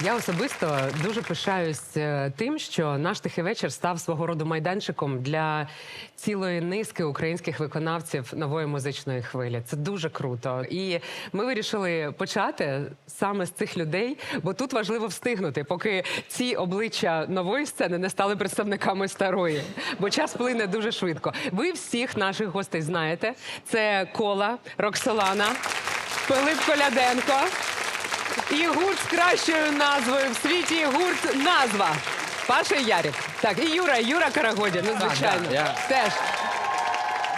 Я особисто дуже пишаюсь е, тим, що наш тихий вечір став свого роду майданчиком для цілої низки українських виконавців нової музичної хвилі. Це дуже круто. І ми вирішили почати саме з цих людей, бо тут важливо встигнути, поки ці обличчя нової сцени не стали представниками старої. Бо час плине дуже швидко. Ви всіх наших гостей знаєте. Це Кола, Роксолана, Пилип Коляденко. І гурт з кращою назвою в світі гурт назва. Паша і Ярик. Так, і Юра, Юра Карагодін, ну звичайно. я- Теж.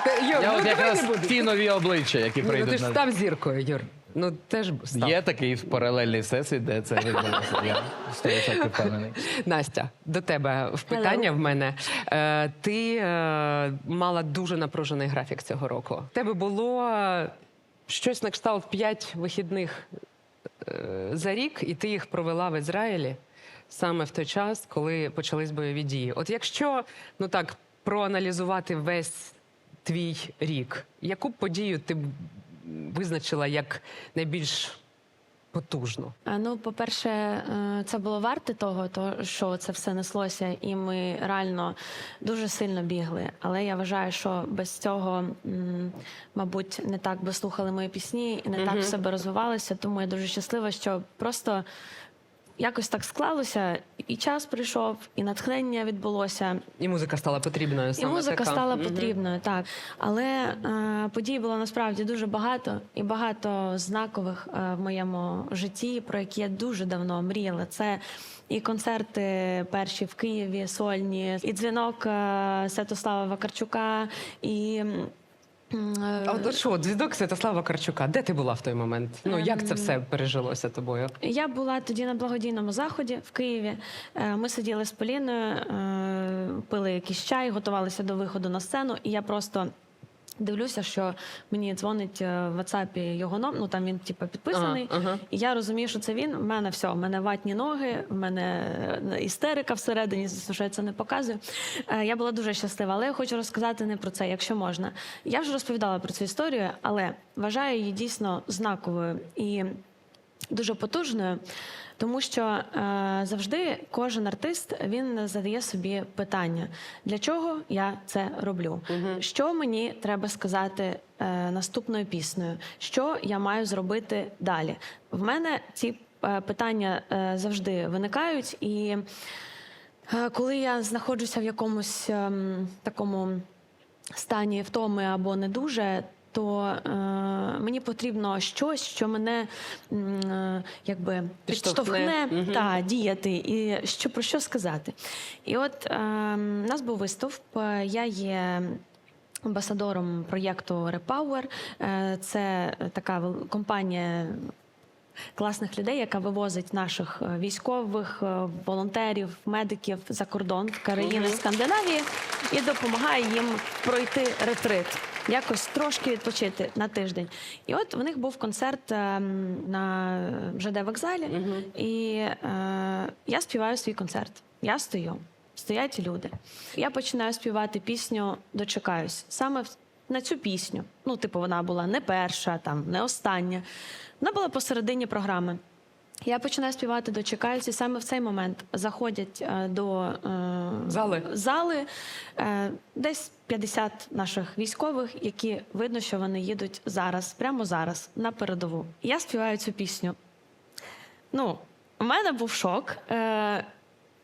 Ти, Юр, Я ну от давай якраз не будемо. ті нові обличчя, які ну, ти прийдуть ж на став зіркою, Юр. Ну теж став. є такий паралельний всесвіт, де це відбулося. Я 100% впевнений. Настя, до тебе в питання в мене. Е, ти е, мала дуже напружений графік цього року. В тебе було е, щось на кшталт 5 вихідних за рік, і ти їх провела в Ізраїлі саме в той час, коли почались бойові дії. От якщо ну так проаналізувати весь твій рік, яку подію ти б визначила як найбільш потужну? А, Ну, по-перше, е, це було варте того, то що це все неслося, і ми реально дуже сильно бігли. Але я вважаю, що без цього, мабуть, не так би слухали мої пісні і не так в себе розвивалися. Тому я дуже щаслива, що просто якось так склалося, і час прийшов, і натхнення відбулося. І музика стала потрібною. І музика така. стала Мгм. потрібною, так. Але е, подій було насправді дуже багато і багато знакових е, в моєму житті, про які я дуже давно мріяла. Це і концерти перші в Києві, сольні, і дзвінок е, Святослава Вакарчука, і. Е, А от що, дзвідок Святослава Карчука, де ти була в той момент? Ну як це все пережилося тобою? Я була тоді на благодійному заході в Києві. Е, Ми сиділи з Поліною, е, пили якийсь чай, готувалися до виходу на сцену, і я просто. Дивлюся, що мені дзвонить е, в WhatsApp його номер, ну там він типу, підписаний. Ага, ага. І я розумію, що це він. В мене все, в мене ватні ноги, в мене е, істерика всередині, що я це не показую. Е, Я була дуже щаслива, але я хочу розказати не про це, якщо можна. Я вже розповідала про цю історію, але вважаю її дійсно знаковою і дуже потужною, тому що е, завжди кожен артист він задає собі питання: для чого я це роблю? Що мені треба сказати е, наступною піснею? Що я маю зробити далі? В мене ці е, питання е, завжди виникають і. Е, Коли я знаходжуся в якомусь ем, такому стані втоми або не дуже, то е, мені потрібно щось, що мене е, якби Підштовхне. та, діяти і що про що сказати. І от е, у нас був виступ. е, Я є. Амбасадором проєкту Repower. Е, Це така компанія класних людей, яка вивозить наших е, військових, волонтерів, медиків за кордон в країни Скандинавії і допомагає їм пройти ретрит, якось трошки відпочити на тиждень. І от в них був концерт ем, на ЖД вокзалі, і е, я співаю свій концерт. Я стою. Стоять люди. Я починаю співати пісню Дочекаюсь. Саме в- на цю пісню. Ну, типу, вона була не перша, там, не остання. Вона була посередині програми. Я починаю співати Дочекаюсь, і саме в цей момент заходять е, до е, Зали. зали е, десь 50 наших військових, які видно, що вони їдуть зараз, прямо зараз, на передову. Я співаю цю пісню. Ну, у мене був шок. Е,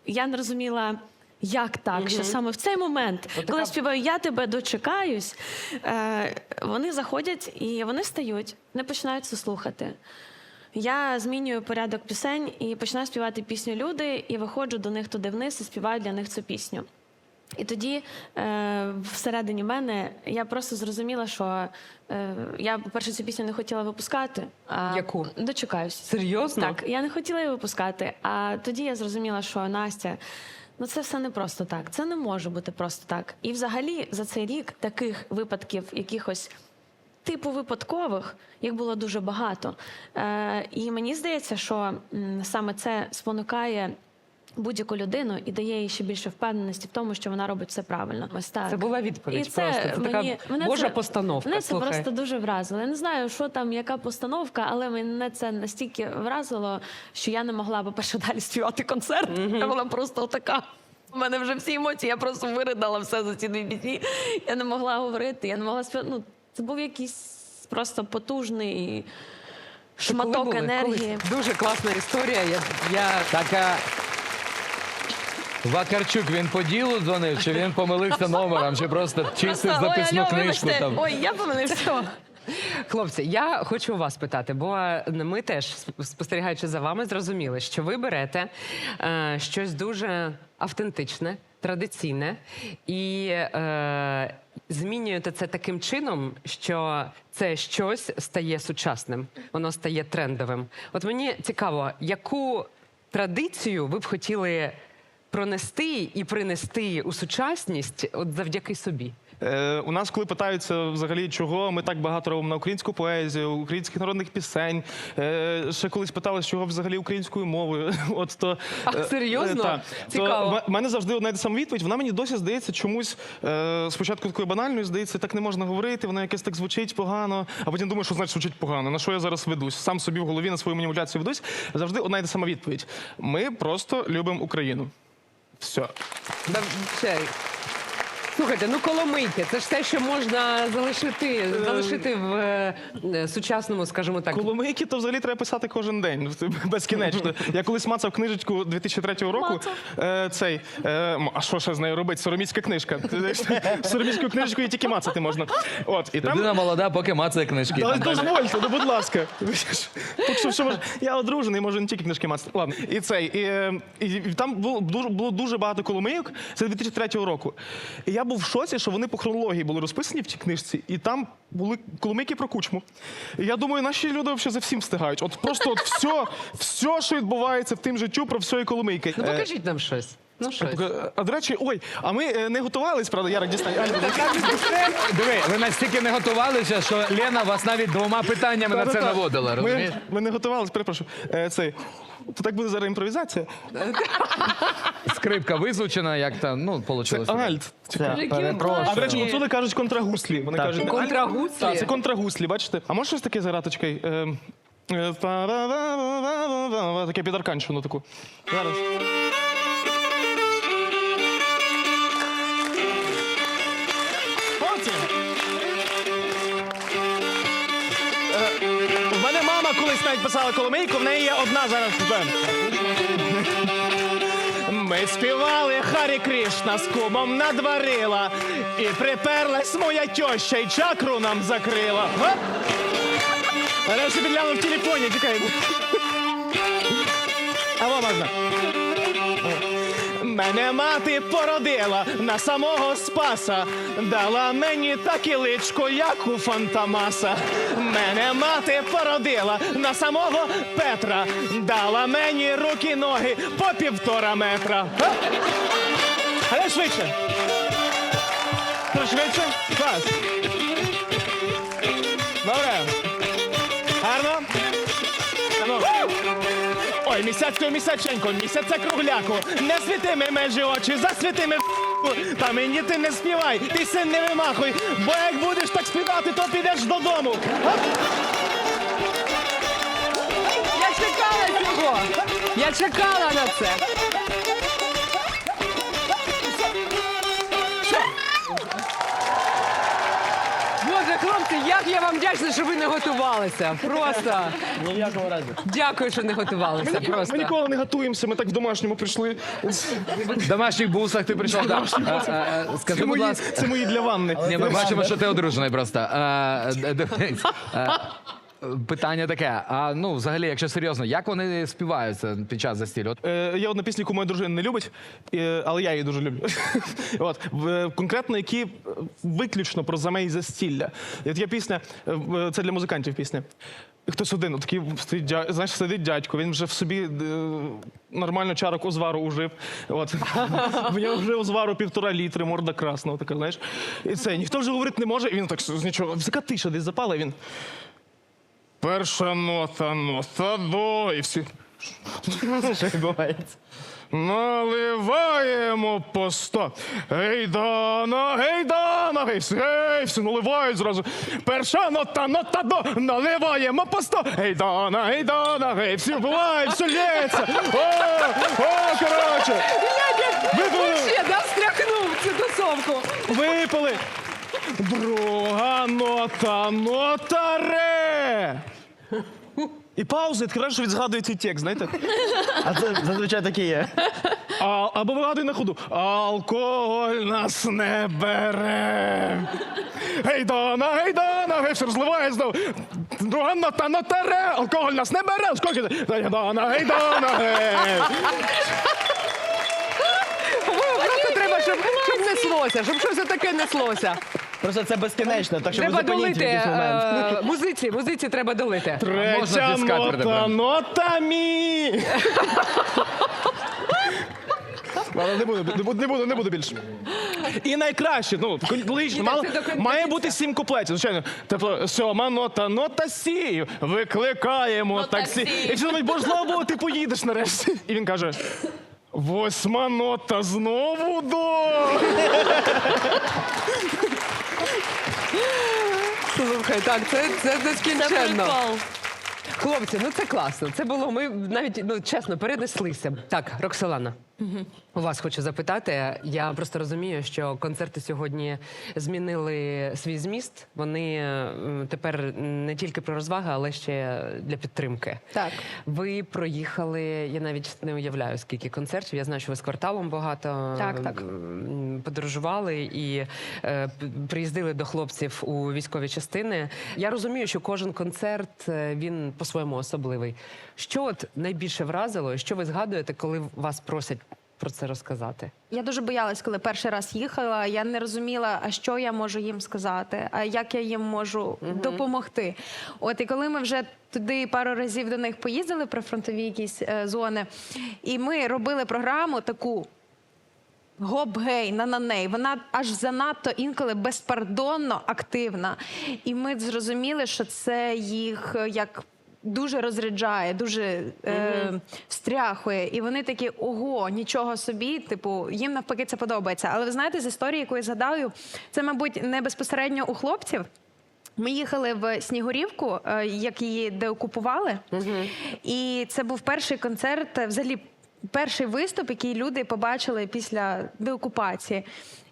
я не розуміла. Як так, що саме в цей момент, коли я співаю Я тебе дочекаюсь, е, вони заходять і вони стають, не починають це слухати. Я змінюю порядок пісень і починаю співати пісню Люди, і виходжу до них туди вниз і співаю для них цю пісню. І тоді е, всередині мене я просто зрозуміла, що е, я, по-перше, цю пісню не хотіла випускати. А Яку? Дочекаюсь. Серйозно? Так, я не хотіла її випускати. А тоді я зрозуміла, що Настя, ну це все не просто так. Це не може бути просто так. І взагалі за цей рік таких випадків, якихось типу випадкових, їх було дуже багато. Е, і мені здається, що саме це спонукає Будь-яку людину і дає їй ще більше впевненості в тому, що вона робить все правильно. Ось так. Це була відповідь І це просто. Це така мені, мене божа це, постановка. Мене це просто дуже вразило. Я не знаю, що там, яка постановка, але мене це настільки вразило, що я не могла, по-перше, далі співати концерт. Я була просто така. У мене вже всі емоції, я просто виридала все за ці дві пісні. Я не могла говорити, я не могла співати. Ну, це був якийсь просто потужний шматок були? енергії. Коли? Дуже класна історія. Я, я... Така. Вакарчук, він по ділу дзвонив, чи він помилився номером, чи просто чистив Просто, ой, записну алло, книжку вибачте. там. Ой, я помилився. Хлопці, я хочу у вас питати, бо ми теж, спостерігаючи за вами, зрозуміли, що ви берете е, щось дуже автентичне, традиційне і е, змінюєте це таким чином, що це щось стає сучасним, воно стає трендовим. От мені цікаво, яку традицію ви б хотіли пронести і принести у сучасність от завдяки собі? Е, у нас, коли питаються взагалі, чого ми так багато робимо на українську поезію, українських народних пісень. Е, ще колись питали, чого взагалі українською мовою. От то А, е, серйозно? та. Цікаво. То в мене завжди одна та сама відповідь. Вона мені досі здається чомусь е, спочатку такою банальною, здається, так не можна говорити. Воно якесь так звучить погано. А потім думаю, що значить звучить погано. На що я зараз ведусь? Сам собі в голові на свою маніпуляцію ведусь. Завжди одна й та сама відповідь. Ми просто любимо Україну. Все. Да, ще. Слухайте, ну коломийки, це ж те, що можна залишити, залишити в е, е, сучасному, скажімо так. Коломийки то взагалі треба писати кожен день безкінечно. Я колись мацав книжечку 2003 року. Е, цей е, м, а що ще з нею робити? Сороміцька книжка. Сороміцьку книжку і тільки мацати можна. От і там. Людина молода, поки мацає книжки. Та дозвольте, ну будь ласка. Поки що, що може, я одружений, можу не тільки книжки мацати. Ладно, і цей. І, е, і, і там було дуже, було дуже багато коломийок. Це 2003 року. І я був в шоці, що вони по хронології були розписані в тій книжці, і там були коломийки про кучму. І я думаю, наші люди взагалі за всім встигають. От просто от все, все, що відбувається в тим життю, про все і коломийки. Ну Е, покажіть нам щось. Ну щось. е, А до речі, ой, а ми е, не готувались, правда, Ярик дістань. Диви, ви настільки не готувалися, що Лена вас навіть двома питаннями на це наводила, розумієш? Ми, ми не готувалися, перепрошую. Е, цей. То так буде зараз імпровізація. Скрипка визвучена, як там, ну, Це вийшло. альт. Перепрошую. А до речі, гуцули кажуть контрагуслі. Вони Так. кажуть Контрагуслі? Так, це контрагуслі, бачите? А може щось таке заграти, чекай? Е, е, Таке під арканщину таку. Зараз. Навіть писала коломийку, в неї є одна зараз. тебе. Ми співали Харі Крішна з кумом надварила, і приперлась моя тьоща, і чакру нам закрила. Гоп! А я ще підгляну в телефоні, чекай. Алло, можна. Мене мати породила на самого Спаса, дала мені таке личко, як у Фантамаса. Мене мати породила на самого Петра, дала мені руки ноги по півтора метра. Але швидше. Швидше. Клас. Місяцько, місяченько, місяця кругляку, не світи ми межі очі, засвіти ми в***ку. Та мені ти не співай, ти син не вимахуй, бо як будеш так співати, то підеш додому. Я чекала цього! Я чекала на це. Хлопці, як я вам вдячна, що ви не готувалися. Просто. Ніякого разу. Дякую, що не готувалися. Ми Просто. ніколи не готуємося, ми так в домашньому прийшли. В домашніх бусах ти прийшов. так. А, а, а, Це будь мої, ласка. це мої для ванни. Ні, ми бачимо, що ти одружений просто. А, д- дивись, а, Питання таке: а ну, взагалі, якщо серйозно, як вони співаються під час застілля? От Е, є одна пісня, яку моя дружина не любить, е, але я її дуже люблю. От, конкретно, які е, виключно про замей застілля. От є пісня, е, це для музикантів пісня. Хтось один, такий стоїть, дя- знаєш, сидить дядько, він вже в собі е, нормально чарок узвару ужив. От. В нього вже узвару півтора літри, морда красна, така, знаєш. І це, ніхто вже говорити не може, і він так з нічого, така тиша десь запала, і він. Перша нота, нота до. І всі. Що відбувається? Наливаємо по сто. Гейдана, гейдана, гей, гей, все наливають зразу. Перша нота, нота до, наливаємо по сто. Гейдана, гейдана, гей, всі вбивають, все лється. О, о, коротше. Випили, Ще да, встряхнув цю тусовку. випили. Друга нота, нота ре. І пауза, відкриваєш, що він згадує цей текст, знаєте? А це зазвичай таке є. А, або вигадуй на ходу. Алкоголь нас не бере. Гейдана, гейдана, гей, все розливає знов. Друга нота, нота ре. Алкоголь нас не бере. Скільки? Гейдана, гейдана, гей. Просто треба, щоб, щоб неслося, щоб щось таке неслося. Просто це безкінечно, так що ви Треба зупиніть в долити. якийсь момент. е, Музиці, музиці треба долити. Можна Третя дискат нота, нота мі. Ладно, не буду, не буду, не буду, не буду більше. І найкраще, ну, логічно, мало, це до кін- має бути сім куплетів, звичайно. Тобто, сьома нота, нота сі, викликаємо таксі. І всі думають, боже, слава Богу, ти поїдеш нарешті. І він каже, восьма нота знову до. Слухай, так, це, це нескінченно. Хлопці, ну це класно. Це було. Ми навіть ну чесно перенеслися. Так, Роксолана. У вас хочу запитати. Я просто розумію, що концерти сьогодні змінили свій зміст. Вони тепер не тільки про розваги, але ще для підтримки. Так. Ви проїхали. Я навіть не уявляю, скільки концертів. Я знаю, що ви з кварталом багато Так, так. подорожували і е, приїздили до хлопців у військові частини. Я розумію, що кожен концерт е, він по-своєму особливий. Що от найбільше вразило, що ви згадуєте, коли вас просять про це розказати? Я дуже боялась, коли перший раз їхала. Я не розуміла, а що я можу їм сказати, а як я їм можу допомогти. От і коли ми вже туди пару разів до них поїздили при фронтові якісь е, зони, і ми робили програму таку. Гоп-гей, на-на-ней. Вона аж занадто інколи безпардонно активна. І ми зрозуміли, що це їх е, як дуже розряджає, дуже е, встряхує. І вони такі: ого, нічого собі. Типу, їм навпаки це подобається. Але ви знаєте, з історії, яку я згадаю, це, мабуть, не безпосередньо у хлопців. Ми їхали в Снігурівку, е, як її деокупували. І це був перший концерт, взагалі перший виступ, який люди побачили після деокупації.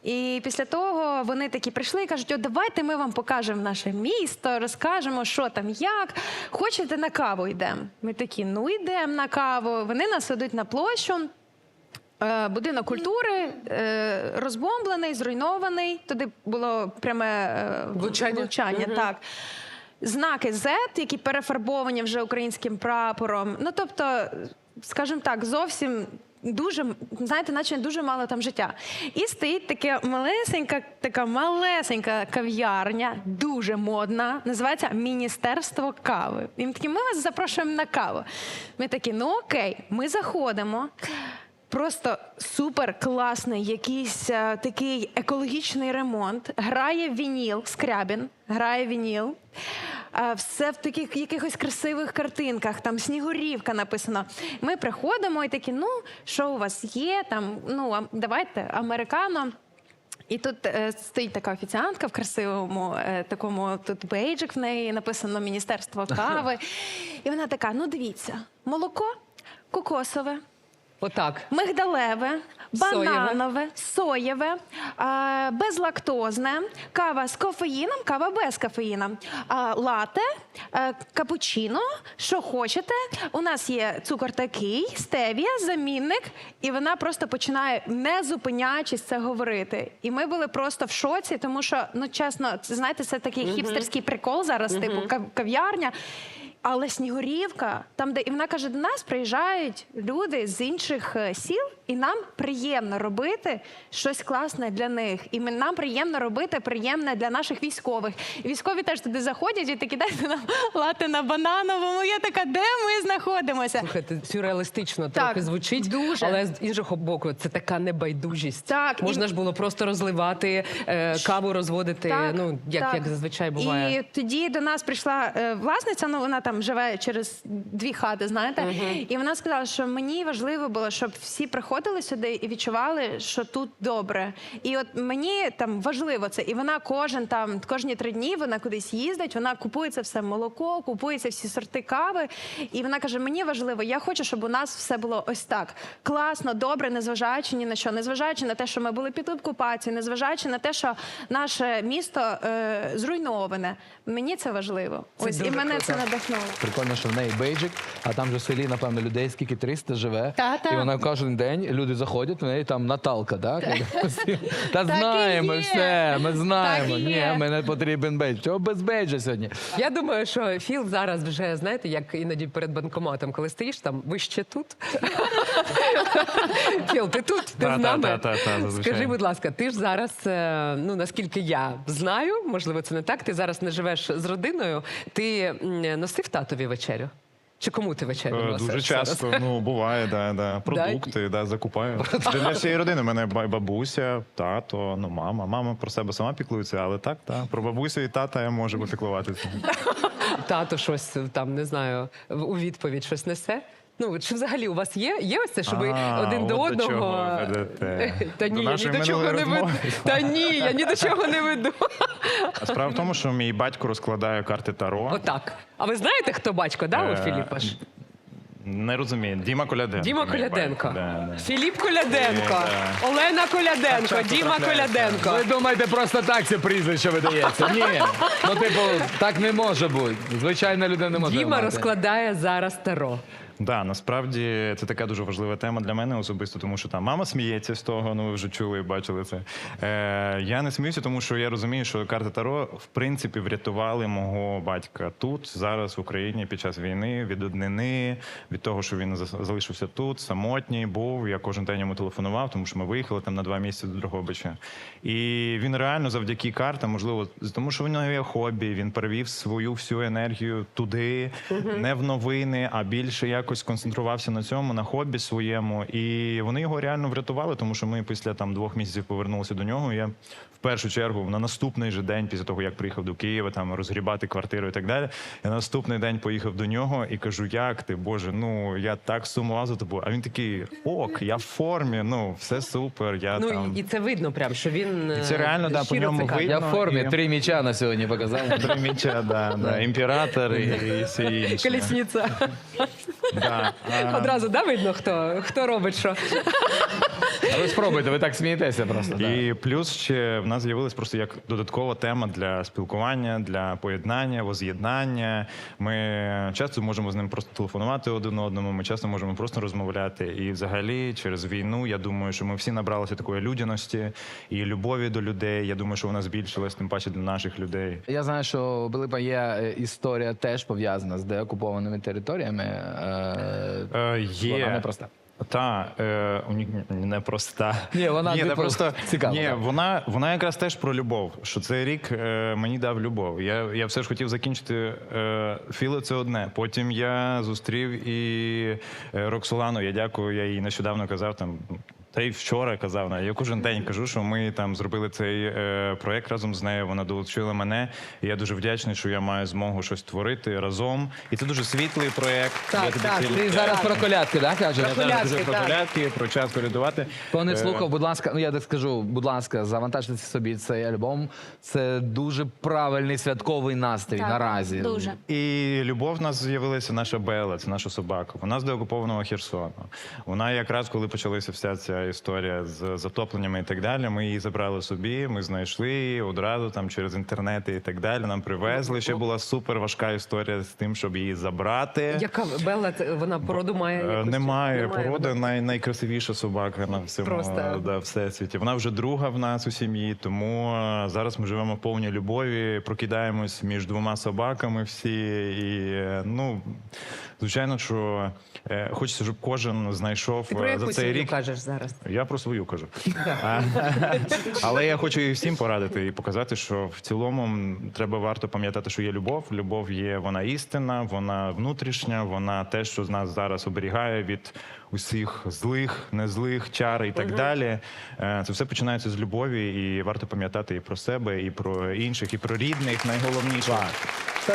І після того вони такі прийшли і кажуть: О, давайте ми вам покажемо наше місто, розкажемо, що там, як. Хочете на каву йдемо? Ми такі, ну йдемо на каву. Вони нас ведуть на площу. Е, Будинок культури е, розбомблений, зруйнований. Туди було пряме е, Влучання? влучання так. Знаки Z, які перефарбовані вже українським прапором. Ну тобто, скажімо так, зовсім. Дуже знаєте, наче дуже мало там життя. І стоїть таке малесенька, така малесенька кав'ярня, дуже модна, називається Міністерство кави. І ми такі, ми вас запрошуємо на каву. Ми такі, ну окей, ми заходимо. Просто супер класний якийсь е, такий екологічний ремонт. Грає вініл, скрябін, грає вініл. Все в таких якихось красивих картинках, там снігурівка написано. Ми приходимо і такі, ну, що у вас є? Там, ну, а- давайте, американо. І тут е, стоїть така офіціантка в красивому е, такому тут бейджик в неї написано Міністерство кави. І вона така: ну дивіться, молоко кокосове, Отак. мигдалеве. Бананове, соєве, безлактозне, кава з кофеїном, кава без кофеїна, лате, а, капучино, що хочете. У нас є цукор такий, стевія, замінник, і вона просто починає, не зупиняючись, це говорити. І ми були просто в шоці, тому що, ну чесно, це, знаєте, це такий хіпстерський прикол зараз, типу кав- кав'ярня. Але Снігурівка, там, де і вона каже, до нас приїжджають люди з інших е, сіл, і нам приємно робити щось класне для них. І нам приємно робити приємне для наших військових. І військові теж туди заходять і такі дайте нам лати на банановому. Я така, де ми знаходимося? Слухайте, сюрреалістично Так, трохи звучить, дуже. але з іншого боку, це така небайдужість. Так, і- Можна ж було просто розливати, е, каву розводити, Так, ну як, так. як зазвичай буває. І тоді до нас прийшла е, власниця, ну вона там там живе через дві хати, знаєте. І вона сказала, що мені важливо було, щоб всі приходили сюди і відчували, що тут добре. І от мені там важливо це. І вона кожен там, кожні три дні вона кудись їздить, вона купує це все молоко, купує це всі сорти кави. І вона каже: мені важливо, я хочу, щоб у нас все було ось так. Класно, добре, незважаючи ні на що, незважаючи на те, що ми були під окупацією, незважаючи на те, що наше місто е, зруйноване. Мені це важливо. Це ось і дуже мене круто. це надихнуло. Прикольно, що в неї бейджик, а там же в селі, напевно, людей скільки 300 живе. Та-та. І вона кожен день люди заходять, в неї там Наталка, так? Та знаємо все, ми знаємо. Ні, є. мене потрібен бейдж. Чого без бейджа сьогодні? Я думаю, що Філ зараз вже знаєте, як іноді перед банкоматом, коли стоїш там, ви ще тут. Філ, ти тут? Ти з нами? Скажи, будь ласка, ти ж зараз, е, ну наскільки я знаю, можливо, це не так. Ти зараз не живеш з родиною. Ти носив татові вечерю? Чи кому ти вечерю Е, носиш? Дуже зараз? часто, ну буває, да, да. продукти, да, закупаю. Це для всієї родини. У мене ба- бабуся, тато, ну мама. Мама про себе сама піклується, але так, так. Про бабусю і тата я можу попіклуватися. Тато щось там не знаю в- у відповідь щось несе. Ну чи взагалі у вас є? Є ось це, що ви А, один до одного. чого ведете. Та До ні, я ні до чого не веду. Та ні, я ні до чого не веду. А справа в тому, що мій батько розкладає карти Таро. Отак. А ви знаєте, хто батько, да, у Е, Філіпа ж? Не розумію. Діма Коляденко. Діма Коляденко. да, да. Філіп Коляденко, Е, Олена Коляденко, Діма Коляденко. Ви думаєте, просто так це прізвище видається? Ні. Ну, типу, так не може бути. Звичайна людина не може. Діма мати. розкладає зараз таро. Да, насправді це така дуже важлива тема для мене особисто, тому що там мама сміється з того, ну ви вже чули і бачили це. Е, я не сміюся, тому що я розумію, що карти Таро в принципі врятували мого батька тут, зараз в Україні під час війни, від однини, від того, що він залишився тут, самотній був. Я кожен день йому телефонував, тому що ми виїхали там на два місяці до Дрогобича. І він реально завдяки картам, можливо, тому що в нього є хобі, він перевів свою всю енергію туди, не в новини, а більше якось концентрувався на цьому, на хобі своєму. І вони його реально врятували, тому що ми після там двох місяців повернулися до нього. Я в першу чергу на наступний же день, після того як приїхав до Києва, там розгрібати квартиру і так далі. Я на наступний день поїхав до нього і кажу: як ти, Боже, ну я так сумував за тобою. А він такий: ок, я в формі, ну все супер. Я Ну там і- це видно прям, що він І це е, реально, да, по ньому видно. Я в формі, І- три міча на сьогодні показав. Драміча, да, да, імператор і, і все інше. Колісниця. Одразу да видно, хто, хто робить що. А ви спробуйте, ви так смієтеся просто. да. І плюс ще в нас з'явилась просто як додаткова тема для спілкування, для поєднання, воз'єднання. Ми часто можемо з ним просто телефонувати один одному. Ми часто можемо просто розмовляти. І взагалі, через війну, я думаю, що ми всі набралися такої людяності і любові до людей. Я думаю, що вона збільшилась, тим паче для наших людей. Я знаю, що у Пилипа є е, історія теж пов'язана з деокупованими територіями. Е, Е, є. Вона непроста. Та е, не проста. Ні, вона, Ні, та типу, просто цікава, Ні, вона, вона якраз теж про любов. Що цей рік е, мені дав любов. Я, я все ж хотів закінчити е, філо це одне. Потім я зустрів і е, Роксолану. Я дякую, я їй нещодавно казав там. Та й вчора казав на я кожен день кажу, що ми там зробили цей е, проект разом з нею. Вона долучила мене. І я дуже вдячний, що я маю змогу щось творити разом. І це дуже світлий проект. Так, Я тобі так, ціль- Ти зараз про колядки, так кажеш? я зараз дуже про так. колядки, про час колядувати. Хто не слухав, будь ласка, ну я так скажу, будь ласка, завантажте собі цей альбом. Це дуже правильний святковий настрій Так, наразі. Дуже. І любов в нас з'явилася наша Бела, це наша собака. Вона з деокупованого Херсону. Вона якраз коли почалася вся ця історія з затопленнями і так далі. Ми її забрали собі. Ми знайшли її одразу там через інтернети і так далі. Нам привезли. Ще була супер важка історія з тим, щоб її забрати. Яка Белла, вона породу має? Е, якусь? Немає Немає, породи, най, найкрасивіша собака на всьому Просто. да, всесвіті. Вона вже друга в нас у сім'ї, тому е, зараз ми живемо в повній любові, прокидаємось між двома собаками всі. І е, ну, звичайно, що е, хочеться, щоб кожен знайшов Ти про е, яку за цей сім'ю рік. кажеш зараз? Я про свою кажу. А, Але я хочу і всім порадити і показати, що в цілому м, треба варто пам'ятати, що є любов. Любов є вона істинна, вона внутрішня, вона те, що з нас зараз оберігає від усіх злих, незлих чар і так далі. Е, Це все починається з любові, і варто пам'ятати і про себе, і про інших, і про рідних, найголовніше.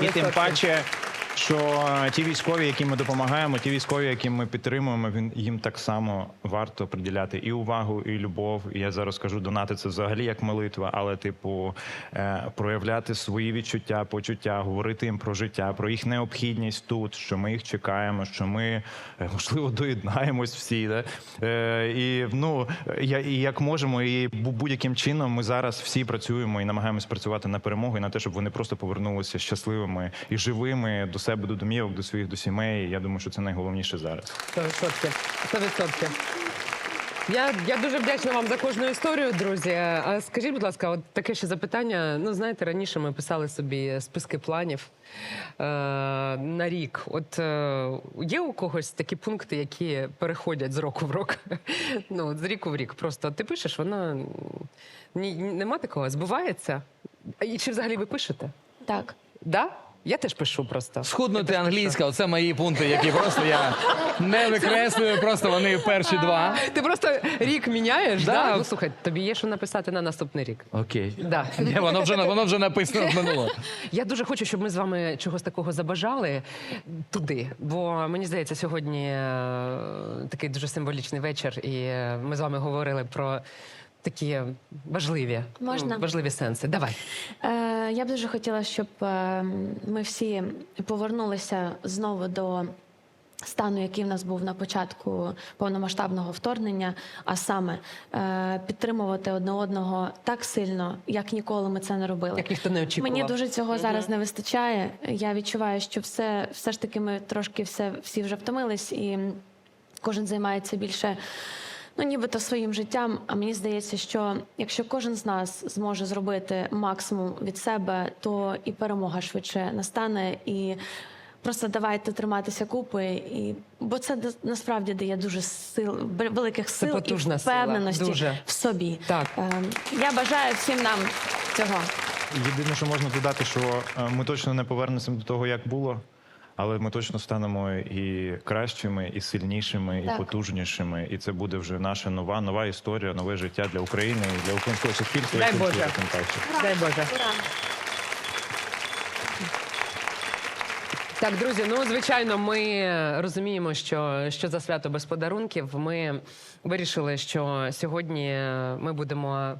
І тим паче. Що ті військові, яким ми допомагаємо, ті військові, яким ми підтримуємо, він їм так само варто приділяти і увагу, і любов. І я зараз кажу, донати це взагалі як молитва, але типу е, проявляти свої відчуття, почуття, говорити їм про життя, про їх необхідність тут, що ми їх чекаємо, що ми е, можливо доєднаємось всі. Да? Е, і ну я і як можемо, і будь-яким чином ми зараз всі працюємо і намагаємось працювати на перемогу і на те, щоб вони просто повернулися щасливими і живими до себе, до домівок, до своїх, до сімей. Я думаю, що це найголовніше зараз. 100%. 100%. Я, я дуже вдячна вам за кожну історію, друзі. А скажіть, будь ласка, от таке ще запитання. Ну, знаєте, раніше ми писали собі списки планів е, на рік. От е, є у когось такі пункти, які переходять з року в рок? ну, з ріку в рік. Просто ти пишеш, вона ні, нема такого, збувається. І чи взагалі ви пишете? Так. Да? Я теж пишу просто. Схуднути англійська, оце мої пункти, які просто я не викреслюю, просто вони перші два. Ти просто рік міняєш, да? Да. Ну слухай, тобі є що написати на наступний рік. Окей. Да. Ні, воно вже воно вже написано в минуло. Я дуже хочу, щоб ми з вами чогось такого забажали туди. Бо мені здається, сьогодні е, такий дуже символічний вечір, і е, ми з вами говорили про такі важливі, Можна? ну, важливі сенси. Давай. Е, я б дуже хотіла, щоб е, ми всі повернулися знову до стану, який в нас був на початку повномасштабного вторгнення, а саме е, підтримувати одне одного так сильно, як ніколи ми це не робили. Як ніхто не очікував. Мені дуже цього зараз не вистачає. Я відчуваю, що все, все ж таки ми трошки все, всі вже втомились, і кожен займається більше. Ну, нібито своїм життям. А мені здається, що якщо кожен з нас зможе зробити максимум від себе, то і перемога швидше настане. І просто давайте триматися купи. І бо це насправді дає дуже сил великих сил і сила, впевненості дуже. в собі. Так. Ем, я бажаю всім нам цього. Єдине, що можна додати, що е, ми точно не повернемося до того, як було. Але ми точно станемо і кращими, і сильнішими, і Так. потужнішими. І це буде вже наша нова нова історія, нове життя для України і для українського суспільства. Дай Боже. Дай Боже. Так, друзі, ну звичайно, ми розуміємо, що, що за свято без подарунків. Ми вирішили, що сьогодні ми будемо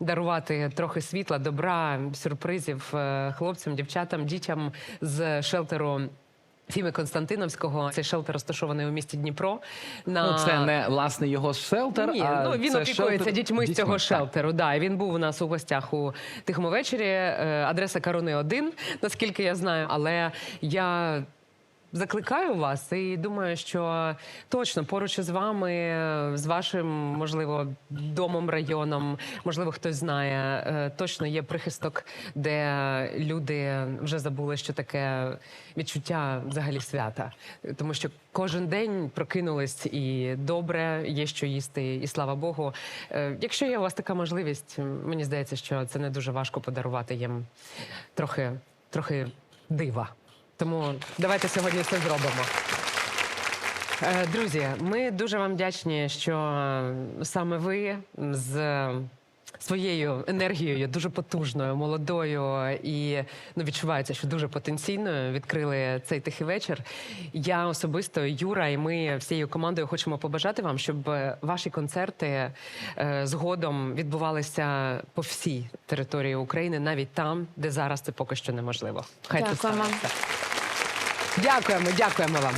дарувати трохи світла, добра, сюрпризів е, хлопцям, дівчатам, дітям з шелтеру. Фіми Константиновського цей шелтер розташований у місті Дніпро. На Ну, це не власне його шелтер. ні, а ну він це опікується шелтер дітьми, з цього так. шелтеру. Да, і він був у нас у гостях у тихому вечорі. Е, Адреса Каруни 1, наскільки я знаю. Але я закликаю вас і думаю, що точно поруч із вами, з вашим, можливо, домом, районом, можливо, хтось знає, е, точно є прихисток, де люди вже забули, що таке відчуття взагалі свята. Тому що кожен день прокинулись і добре, є що їсти, і слава Богу. Е, Якщо є у вас така можливість, мені здається, що це не дуже важко подарувати їм трохи, трохи дива. Тому давайте сьогодні це зробимо. Е, Друзі, ми дуже вам вдячні, що саме ви з своєю енергією, дуже потужною, молодою і ну, відчувається, що дуже потенційною відкрили цей тихий вечір. Я особисто, Юра, і ми всією командою хочемо побажати вам, щоб е, ваші концерти е, згодом відбувалися по всій території України, навіть там, де зараз це поки що неможливо. Хай це станеться. Дякуємо, дякуємо вам.